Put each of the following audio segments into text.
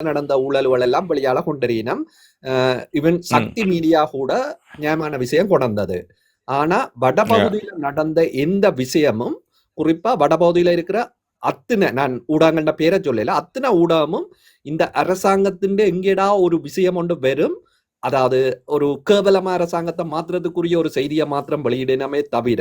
நடந்த ஊழல்கள் எல்லாம் வெளியால கொண்டறியினம் இவன் சக்தி மீடியா கூட நியாயமான விஷயம் கொண்டது ஆனா வடபகுதியில நடந்த எந்த விஷயமும் குறிப்பா வடபகுதியில இருக்கிற அத்தனை நான் ஊடகங்கள்ட பேரை சொல்லல அத்தனை ஊடகமும் இந்த அரசாங்கத்தின் எங்கேடா ஒரு விஷயம் ஒன்று வெறும் அதாவது ஒரு கேவலமா அரசாங்கத்தை மாத்துறதுக்குரிய ஒரு செய்தியை மாத்திரம் வெளியிடணுமே தவிர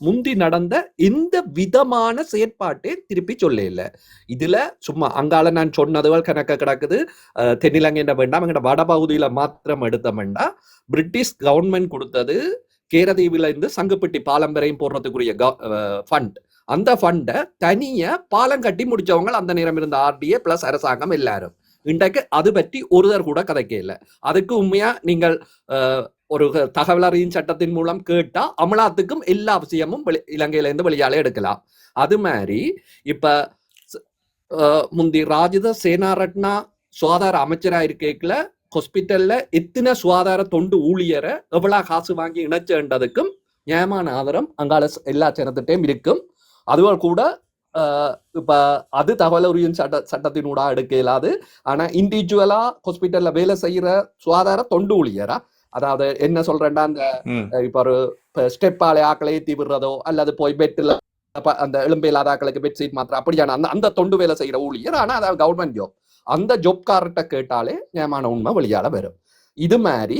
முந்தி நடந்த எந்த விதமான செயற்பாட்டே திருப்பி சொல்ல இல்லை இதுல சும்மா அங்கால நான் சொன்னதுகள் கணக்க கிடக்குது. அஹ், தென்னிலங்கைன்ற வேண்டாம் எங்கட வடபகுதியில மாத்திரம் எடுத்த வேண்டாம் பிரிட்டிஷ் கவர்மெண்ட் கொடுத்தது கேரதீவில இருந்து சங்குப்பட்டி பாலம் வரையும் போடுறதுக்குரிய ஃபண்ட் அந்த ஃபண்டை தனியாக பாலம் கட்டி முடிச்சவங்க அந்த நேரம் இருந்த ஆர்டிஏ பிளஸ் அரசாங்கம் எல்லாரும். இன்றைக்கு அது பற்றி ஒருதர் கூட கதைக்க இல்லை. அதுக்கு உண்மையா நீங்கள் ஒரு தகவல் அறியும் சட்டத்தின் மூலம் கேட்டா அமலாத்துக்கும் எல்லா விஷயமும் இலங்கையிலேருந்து வெளியால எடுக்கலாம். அது மாதிரி இப்ப முந்தி ராஜித சேனாரட்னா சுகாதார அமைச்சராக இருக்கேக்குல ஹாஸ்பிட்டல்ல எத்தனை சுகாதார தொண்டு ஊழியரை எவ்வளோ காசு வாங்கி இணைச்சேன்றதுக்கும் நியாயமான ஆதாரம் அங்கால எல்லா சேனத்திட்டையும் இருக்கும். அதுவும் கூட இப்ப அது தகவல் உரியும் சட்ட சட்டத்தினூடா எடுக்க இயலாது ஆனா இண்டிவிஜுவலா ஹாஸ்பிட்டல்ல வேலை செய்யற சுகாதார தொண்டு ஊழியரா அதாவது என்ன சொல்றேன்டா அந்த இப்ப ஒரு ஸ்டெப்பாலே ஆக்களை ஏத்தி விடுறதோ அல்லது போய் பெட்டில் அந்த எலும்பு இல்லாத ஆக்களுக்கு பெட் சீட் மாத்திரம் அப்படியான அந்த அந்த தொண்டு வேலை செய்யற ஊழியர் ஆனா அதாவது கவர்மெண்ட் ஜாப் அந்த ஜாப்காரர்கிட்ட கேட்டாலே நியமான உண்மை வெளியால வரும் இது மாதிரி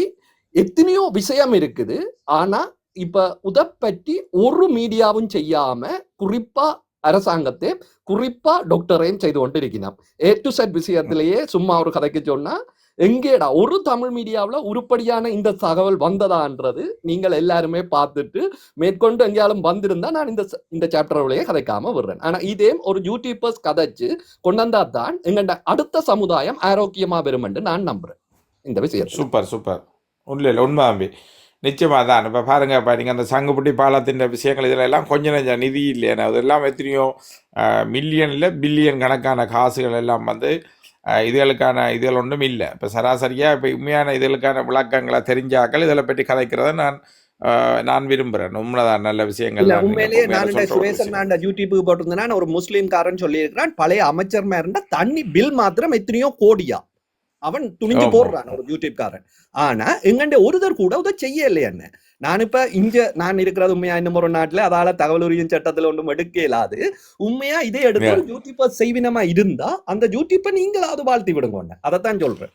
எத்தனையோ விஷயம் இருக்குது ஆனா இப்ப உத பற்றி ஒரு மீடியாவும் செய்யாம குறிப்பா அரசாங்கத்தை குறிப்பா டாக்டரையும் செய்து கொண்டிருக்கிறார். ஏ டு செட் விஷயத்திலேயே சும்மா ஒரு கதைக்கு சொன்னா எங்கேடா ஒரு தமிழ் மீடியாவுல உருப்படியான இந்த தகவல் வந்ததான்றது நீங்கள் எல்லாருமே பார்த்துட்டு மேற்கொண்டு எங்கேயாலும் வந்திருந்தா நான் இந்த இந்த சாப்டர் கதைக்காம விடுறேன். ஆனா இதே ஒரு யூடியூபர்ஸ் கதைச்சு கொண்டாந்தா தான் எங்கண்ட அடுத்த சமுதாயம் ஆரோக்கியமா வரும் என்று நான் நம்புறேன். இந்த விஷயம் சூப்பர் சூப்பர். உண்மையில் இல்லை உண்மை நிச்சயமாக தான். இப்போ பாருங்க இப்போ நீங்கள் அந்த சங்குப்பட்டி பாலத்தின் விஷயங்கள் இதில் எல்லாம் கொஞ்சம் நெஞ்சம் நிதி இல்லையா. அதெல்லாம் எத்தனையோ மில்லியனில் பில்லியன் கணக்கான காசுகள் எல்லாம் வந்து இதுகளுக்கான இதுகள் ஒன்றும் இல்லை. இப்போ சராசரியாக இப்போ உண்மையான இதுகளுக்கான விளக்கங்களை தெரிஞ்சாக்கள் இதில் பற்றி கதைக்கிறத நான் நான் விரும்புகிறேன் உண்மைதான் நல்ல விஷயங்கள் உண்மையிலேயே நான் சுரேசன். நான் யூடியூபுக்கு போட்டிருந்தேன்னா நான் ஒரு முஸ்லீம்காரன் சொல்லியிருக்கிறான். பழைய அமைச்சர் இருந்தா தண்ணி பில் மாத்திரம் எத்தனையோ கோடியா. அவன் துணிஞ்சு. போடுறான் ஒரு யூடியூப்காரன். ஆனா எங்கண்ட ஒருத்தர் கூட உதவி செய்ய இல்லையான்னு நான் இப்ப இங்க நான் இருக்கிறது உண்மையா இன்னும் ஒரு நாட்டுல? அதால தகவல் உரியும் சட்டத்துல ஒன்றும் எடுக்க இயலாது உண்மையா இதே எடுத்து ஒரு யூடியூபர் செய்வினமா இருந்தா அந்த யூடியூப்பை நீங்களாவது வாழ்த்தி விடுங்க அதைத்தான் சொல்றேன்.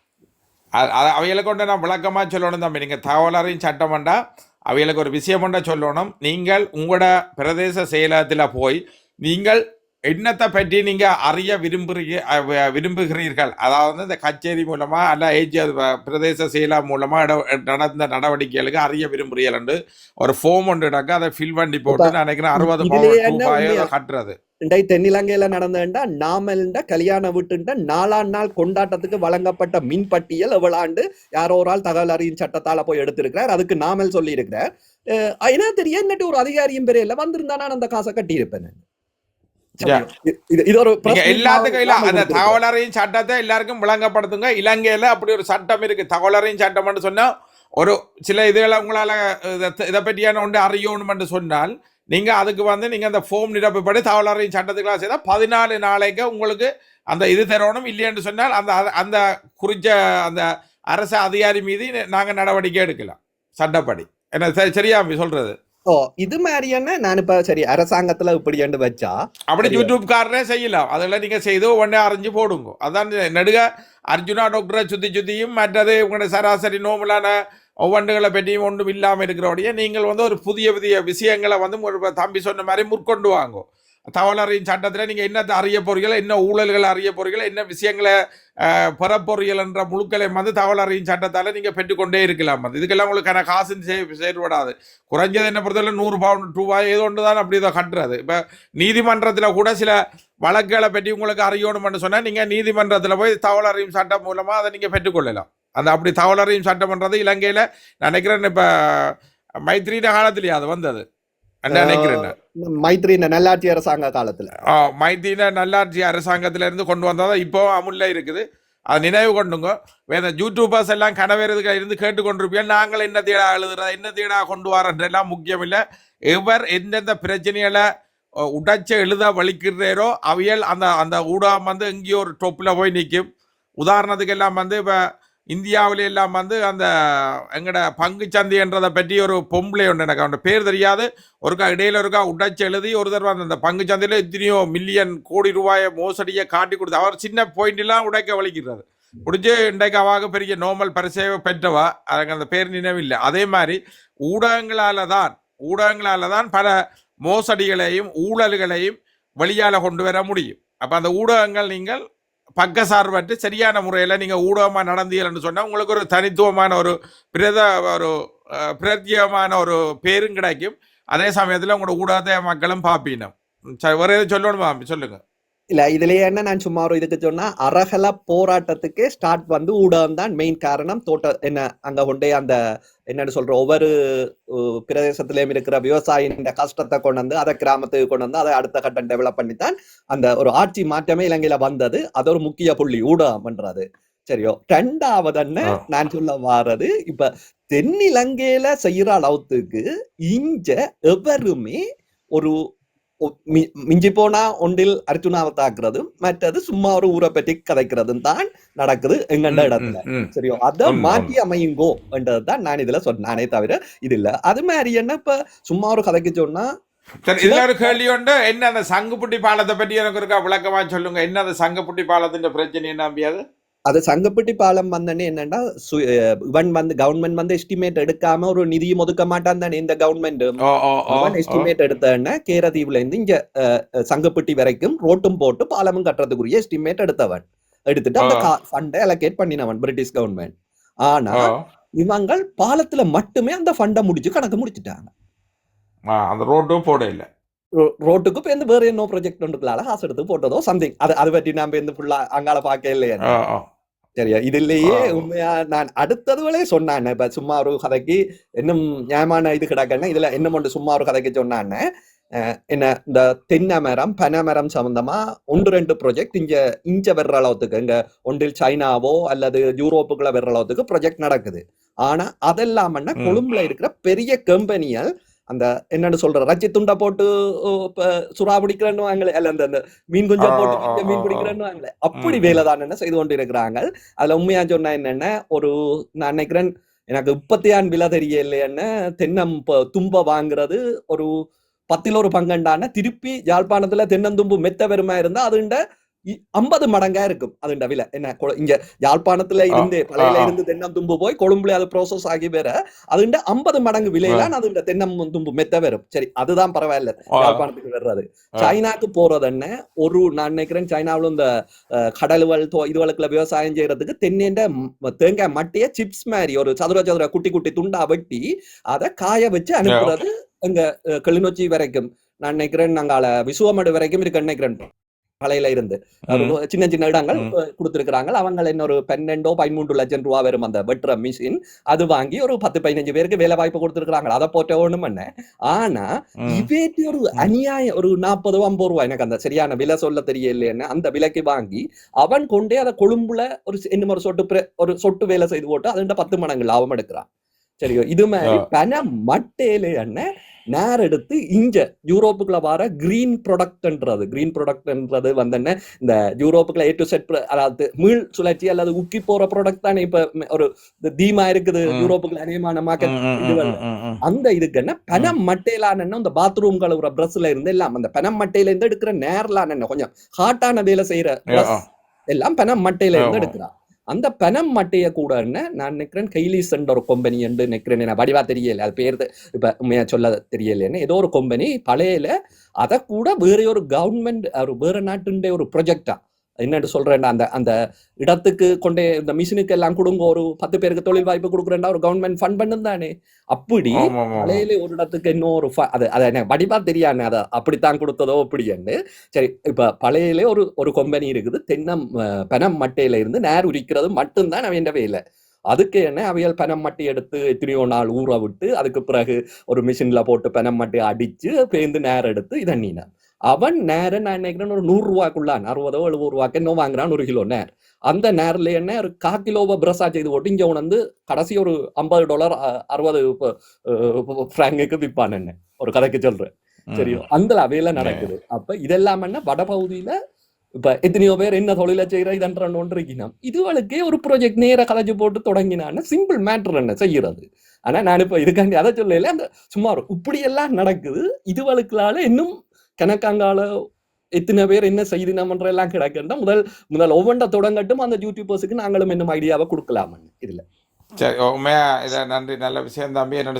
அ- அ- அவைகளுக்கு கொண்டு நான் விளக்கமாக சொல்லணும் தம்பி. நீங்கள் தகவலறையும் சட்டமண்டா அவைகளுக்கு ஒரு விஷயம் ஒன்றை சொல்லணும். நீங்கள் உங்களோட பிரதேச செயலகத்தில் போய் நீங்கள் என்னத்தை பற்றி நீங்கள் அறிய விரும்புகிறீங்க விரும்புகிறீர்கள்? அதாவது இந்த கச்சேரி மூலமாக அல்ல ஏஜி பிரதேச செயலகம் மூலமாக நடந்த நடவடிக்கைகளுக்கு அறிய விரும்புகிறீர்கள் என்று ஒரு ஃபோம் ஒன்று இடக்க அதை ஃபில் பண்ணி போட்டு நான் நினைக்கிறேன் அறுபது ரூபாயோ? கட்டுறது. இண்டை தென்னிலங்கையில நடந்தேன்டா நாமல்ட கல்யாண வீட்டுண்ட நாலாம் நாள் கொண்டாட்டத்துக்கு வழங்கப்பட்ட மின் பட்டியல் எவ்வளாண்டு யாரோ ஒரு ஆள் தகவல் அறியும் சட்டத்தால போய் எடுத்திருக்கிறார். அதுக்கு நாமல் சொல்லி இருக்கிறார் என்ன தெரியும்? என்னட்டு ஒரு அதிகாரியும் பெரிய வந்திருந்தா நான் அந்த காசை கட்டி தகவலறையும் சட்டத்தை எல்லாருக்கும் விளங்கப்படுத்துங்க இலங்கையில அப்படி ஒரு சட்டம் இருக்கு தகவலறையும் சட்டம்னு சொன்னா ஒரு சில இதுகளை உங்களால இத- பற்றியான ஒன்று அறியணும்னு சொன்னால் நீங்க அதுக்கு வந்து நீங்க அந்த ஃபோம் நிரப்பப்படி தகவலறையும் சட்டத்துக்கெல்லாம் செய்தால் பதினாலு நாளைக்கு உங்களுக்கு அந்த இது தரணும் இல்லைன்னு சொன்னால் அந்த அந்த குறிச்ச அந்த அரசு அதிகாரி மீது நாங்க நடவடிக்கை எடுக்கலாம் சட்டப்படி என்ன சரி- சரியா சொல்றது ஓ இது மாதிரியான நான் இப்ப சரி அரசாங்கத்துல இப்படி என்று வச்சா அப்படி சரியா. யூடியூப்காரரே செய்யலாம். அதெல்லாம் நீங்க செய்து ஒவ்வொன்றே அறிஞ்சு போடுங்க. அதான் நெடுக அர்ஜுனா டாக்டரை சுத்தி சுத்தியும் மற்றது உங்களோட சராசரி நோமலான ஒவ்வொன்றுகளை பற்றியும் ஒன்றும் இல்லாமல் இருக்கிறோடைய நீங்கள் வந்து ஒரு புதிய புதிய விஷயங்களை வந்து தம்பி சொன்ன மாதிரி முற்கொண்டு வாங்கோ. தகவலறியும் சட்டத்தில் நீங்கள் என்ன அறிய போறீங்களோ என்ன ஊழல்களை அறிய போறீங்களோ என்ன விஷயங்களை அஹ், பெற என்ற முழுக்களை வந்து தகவலறியும் சட்டத்தால் நீங்கள் பெற்றுக்கொண்டே இருக்கலாம். வந்து இதுக்கெல்லாம் உங்களுக்கு காசு செய்- செயல்படாது குறைஞ்சது என்ன பொறுத்தவரை நூறு பவுண்ட் ரூபாய் ஏதோ ஒன்று தான் அப்படி இதை கட்டுறது. இப்போ நீதிமன்றத்தில் கூட சில வழக்குகளை பற்றி உங்களுக்கு அறியணும்னு சொன்னால் நீங்கள் நீதிமன்றத்தில் போய் தகவல் அறியும் சட்டம் மூலமாக அதை நீங்கள் பெற்றுக்கொள்ளலாம். அந்த அப்படி தகவல் அறியும் சட்டம்ன்றது இலங்கையில் நினைக்கிறேன் இப்போ மைத்ரீன காலத்திலேயே அது வந்தது. என்ன நினைக்கிறேன் நான். மைத்ரி இந்த நல்லாட்சி அரசாங்க காலத்துல. ஆ, மைத்தீன நல்லாட்சி அரசாங்கத்துல இருந்து கொண்டு வந்ததா இப்போ அமுல்ல இருக்குது. அது நினைவு கொண்டுங்க. வேற யூடியூபர்ஸ் எல்லாம் கனவேறதுக்கு இருந்து கேட்டுக்கொண்டிருப்பீங்க நாங்கள் என்ன தேடா எழுதுறா என்ன தேடா கொண்டு வரன்றெல்லாம் முக்கியம் இல்லை எவர் எந்தெந்த பிரச்சனைகளை உடைச்சு எழுத வலிக்கிறேரோ அவியல் அந்த அந்த ஊடகம் வந்து எங்கேயோ ஒரு டொப்பில் போய் நிற்கும். உதாரணத்துக்கு எல்லாம் வந்து இப்போ இந்தியாவில எல்லாம் வந்து அந்த எங்கட பங்கு சந்தைன்றதை பற்றி ஒரு பொம்பளை ஒன்று எனக்கு அவன் பேர் தெரியாது. ஒருக்கா இடையில ஒருக்கா உடைச்சு எழுதி ஒரு தடவை அந்த அந்த பங்கு சந்தையில் இத்தனையோ மில்லியன் கோடி ரூபாயை மோசடியை காட்டி கொடுத்து அவர் சின்ன பாயிண்ட்லாம் உடைக்க வலிக்கிறார் முடிஞ்சு இன்றைக்கு அவாக பெரிய நோமல் பரிசேவை பெற்றவா? அதுக்கு அந்த பேர் நினைவில்லை. அதே மாதிரி ஊடகங்களால தான் ஊடகங்களால தான் பல மோசடிகளையும் ஊழல்களையும் வெளியால் கொண்டு வர முடியும். அப்போ அந்த ஊடகங்கள் நீங்கள் பக்கசார்பற்று சரியான முறையில் நீங்கள் ஊடகமாக நடந்தீங்கன்னு சொன்னால் உங்களுக்கு ஒரு தனித்துவமான ஒரு பிரத ஒரு பிரத்யமான பிரத்யேகமான ஒரு பேரும் கிடைக்கும். அதே சமயத்தில் உங்களோட ஊடகத்தை மக்களும் பார்ப்பீனம் சரி வேற எதுவும் சொல்லணுமா? சொல்லுங்கள் இல்ல இதுலயே என்ன நான் சும்மா ஒரு இதுக்கு சொன்னா அரகல போராட்டத்துக்கு ஸ்டார்ட் வந்து ஊடகம் தான் மெயின் காரணம். தோட்ட என்ன அங்க கொண்டே அந்த என்னன்னு சொல்ற ஒவ்வொரு பிரதேசத்திலயும் இருக்கிற விவசாயியின் கஷ்டத்தை கொண்டு வந்து அதை கிராமத்துக்கு கொண்டு வந்து அதை அடுத்த கட்டம் டெவலப் பண்ணி தான் அந்த ஒரு ஆட்சி மாற்றமே இலங்கையில வந்தது. அது ஒரு முக்கிய புள்ளி ஊடகம் பண்றது. சரியோ? ரெண்டாவது என்ன. நான் சொல்ல வாரது இப்ப தென்னிலங்கையில செய்யற அளவுக்கு இங்க எவருமே ஒரு மிஞ்சி போனா ஒன்றில் அர்ஜுனாவை தாக்குறதும் மற்றது சும்மா ஒரு ஊரை பற்றி கதைக்கிறதும் தான் நடக்குது எங்கண்ட இடத்துல. சரியோ அத மாற்றி அமையுங்கோ என்றதுதான் நான் இதுல சொன்னானே தவிர இது இல்ல அது மாதிரி என்ன இப்ப சும்மா ஒரு கதைக்கு சொன்னா சரி இதுல ஒரு கேள்வி உண்டு என்ன அந்த சங்குப்புட்டி பாலத்தை பற்றி எனக்கு இருக்கா விளக்கமா சொல்லுங்க என்ன அந்த சங்குப்புட்டி பாலத்தின் பிரச்சனை என்ன நம்பியாது அது சங்கப்பட்டி பாலம் வந்தோடனே என்னன்னா இவன் வந்து கவர்மெண்ட் வந்து எஸ்டிமேட் எடுக்காம ஒரு நிதியும் ஒதுக்க மாட்டான் தானே இந்த கவர்மெண்ட். எஸ்டிமேட் எடுத்தவன கேரதீவுல இருந்து இங்க சங்கப்பட்டி வரைக்கும் ரோட்டும் போட்டு பாலமும் கட்டுறதுக்குரிய எஸ்டிமேட் எடுத்தவன் எடுத்துட்டு அந்த. ஃபண்டை அலோகேட் பண்ணினவன் பிரிட்டிஷ் கவர்மெண்ட் ஆனா. இவங்கள் பாலத்துல மட்டுமே அந்த ஃபண்டை முடிச்சு கணக்கு முடிச்சுட்டாங்க அந்த ரோட்டும் போட இல்ல ரோட்டுக்கு இப்ப இந்த வேற என்ன ப்ராஜெக்ட் ஒன்றுக்களால காசு எடுத்து போட்டதோ சம்திங் அது அதை பற்றி நாம இந்த ஃபுல்லா அங்கால பார்க்க இல்லையா. சரியா இதுலயே. உண்மையா நான் அடுத்ததுவளே சொன்னானே இப்ப சும்மா ஒரு கதைக்கு இன்னும் நியாயமான இது கிடக்குன்னா இதுல என்ன ஒன்று சும்மா ஒரு கதைக்கு சொன்னானே அஹ் என்ன இந்த தென்னை மரம் பனை மரம் சம்பந்தமா ஒன்று ரெண்டு ப்ராஜெக்ட் இங்க இங்க வர்ற அளவுக்கு இங்க ஒன்றில் சைனாவோ அல்லது யூரோப்புக்குள்ள வர்ற அளவுக்கு ப்ராஜெக்ட் நடக்குது ஆனா அதெல்லாம். கொழும்புல இருக்கிற பெரிய கம்பெனிகள் அந்த என்னன்னு சொல்ற ரச்சி துண்டை போட்டு சுறா பிடிக்கிறேன்னு வாங்களே அல்ல அந்த அந்த மீன் குஞ்சா ஆ, போட்டு மீன். பிடிக்கிறேன்னு வாங்களே அப்படி வேலை தான் என்ன செய்து கொண்டு இருக்கிறாங்க அதுல உண்மையா சொன்னா என்னன்னா ஒரு நான் நினைக்கிறேன் எனக்கு முப்பத்தியான் விலை தெரியலைன்னு தென்னம் தும்ப வாங்குறது ஒரு பத்தில் ஒரு பங்கண்டான திருப்பி யாழ்ப்பாணத்துல தென்னந்தும்பு மெத்த வெறுமா இருந்தா அதுண்ட ஐம்பது மடங்கா இருக்கும். அதுண்ட விலை. என்ன இங்க யாழ்ப்பாணத்துல இருந்து பழையில. இருந்து தென்னந்தும்பு போய் கொழும்புல அது ப்ரோசஸ் ஆகி வேற அதுண்ட ஐம்பது மடங்கு விலையில அதுண்ட தென்னந்தும்பு மெத்த வரும். சரி அதுதான் பரவாயில்ல. யாழ்ப்பாணத்துக்கு வர்றது. சைனாக்கு போறது என்ன? ஒரு நான் நினைக்கிறேன் சைனாவுல இந்த கடலுவல் இதுவளுக்குள்ள விவசாயம் செய்யறதுக்கு தென்னேண்ட தேங்காய் மட்டைய சிப்ஸ் மாதிரி ஒரு சதுர சதுர குட்டி குட்டி துண்டா வெட்டி அதை காய வச்சு அனுப்புறது அஹ், கிளிநொச்சி வரைக்கும். நான் நினைக்கிறேன் நாங்கால விசுவமடு வரைக்கும் இருக்கு நினைக்கிறேன். பழையில இருந்து. சின்ன சின்ன இடங்கள் ம். கொடுத்துருக்காங்க அவங்க இன்னொரு பன்னெண்டோ பதிமூன்று லட்சம் ரூபா வரும் அந்த வெட்டுற மிஷின். அது வாங்கி ஒரு பத்து பதினஞ்சு பேருக்கு வேலை வாய்ப்பு கொடுத்துருக்காங்க அதை போட்ட ஒண்ணும் பண்ண. ஆனா. இவேட்டி ஒரு அநியாயம் ஒரு நாற்பது ஐம்பது ரூபா. எனக்கு அந்த சரியான விலை சொல்ல தெரியலைன்னு அந்த விலைக்கு வாங்கி அவன் கொண்டே அதை கொழும்புல ஒரு இன்னும் ஒரு சொட்டு ஒரு சொட்டு வேலை செய்து போட்டு அதுண்ட பத்து மடங்கு லாபம் எடுக்கிறான். சரியோ இது மாதிரி. பண மட்டையில என்ன? நேர் எடுத்து இங்க யூரோப்புக்குள்ள வர கிரீன் ப்ராடக்ட்ன்றது கிரீன் ப்ராடக்ட்ன்றது வந்து என்ன? இந்த யூரோப்புக்குள்ள ஏ டு செட் அதாவது மீள் சுழற்சி அல்லது உக்கி போற ப்ராடக்ட் தானே இப்ப ஒரு தீமா இருக்குது. யூரோப்புக்குள்ள அநேகமான மார்க்கெட் ம். அந்த இதுக்கு என்ன? பணம் மட்டையிலான இந்த பாத்ரூம் கழுவுற பிரஸ்ல இருந்து எல்லாம் அந்த பணம் மட்டையில இருந்து எடுக்கிற நேரலான என்ன? கொஞ்சம் ஹாட்டான வேலை செய்யற. எல்லாம் பணம் மட்டையில இருந்து ஆமா. அந்த பணம் மட்டைய கூட நான் நினைக்கிறேன் கைலீஸ்ன்ற ஒரு கம்பெனி என்று நினைக்கிறேன் என்ன வடிவா தெரியல அது பேர் இப்போ உண்மையாக சொல்ல தெரியலன்னு ஏதோ ஒரு கம்பெனி பழையில அதை கூட வேற ஒரு கவர்மெண்ட் ஒரு வேற நாட்டுடைய ஒரு ப்ரொஜெக்டா என்னன்னு சொல்றேன் அந்த அந்த இடத்துக்கு கொண்டே இந்த மிஷினுக்கு எல்லாம் கொடுங்க ஒரு பத்து பேருக்கு தொழில் வாய்ப்பு கொடுக்குறேன்டா ஒரு கவர்மெண்ட் ஃபண்ட் பண்ணும் தானே அப்படி. பழையில ஒரு இடத்துக்கு இன்னொரு அது அது எனக்கு வடிவா தெரியாம அதை அப்படித்தான் கொடுத்ததோ அப்படின்னு சரி இப்ப பழையில ஒரு ஒரு கம்பெனி இருக்குது தென்னம் பனம் மட்டையில இருந்து நேர் உரிக்கிறது மட்டும்தான் அவன் வேலை. அதுக்கு என்ன அவையல் பனம் மட்டை எடுத்து எத்தனையோ நாள் ஊற விட்டு அதுக்கு பிறகு ஒரு மிஷின்ல போட்டு பனம் மட்டை அடிச்சு பேந்து நேர் எடுத்து இதண்ணினான் அவன் நேர நான் நினைக்கிறேன் ஒரு நூறு ரூபாய்க்குள்ளான் அறுபதோ எழுபது ரூபாய்க்கு என்ன வாங்குறான் ஒரு கிலோ நேர் அந்த நேர்ல என்ன ஒரு கா கிலோவை பிரஸா செய்து போட்டு இங்க உணர்ந்து கடைசி ஒரு ஐம்பது டாலர் அறுபது ஃப்ராங்குக்கு விற்பான் என்ன ஒரு கதைக்கு சொல்றேன். சரியோ அந்த அவையில நடக்குது அப்ப இதெல்லாம் என்ன வடபகுதியில இப்ப எத்தனையோ பேர் என்ன தொழிலை செய்யற இதன்ற ஒன்று இருக்கணும் இதுவளுக்கே ஒரு ப்ராஜெக்ட் நேர கலைச்சு போட்டு தொடங்கினான்னு சிம்பிள் மேட்டர் என்ன செய்யறது ஆனா நான் இப்ப இதுக்காண்டி அதை சொல்லல அந்த சுமார் இப்படி எல்லாம் நடக்குது இதுவளுக்களால இன்னும் கணக்காங்கால எத்தனை பேர் என்ன செய்தினம்ன்ற எல்லாம் கிடக்குன்னா முதல் முதல் ஒவ்வொன்றை தொடங்கட்டும் அந்த யூடியூபர்ஸுக்கு நாங்களும் இன்னும் ஐடியாவை கொடுக்கலாம்னு இதுல. சரி உண்மையா இதை நன்றி நல்ல விஷயம் தம்பி. என்னோட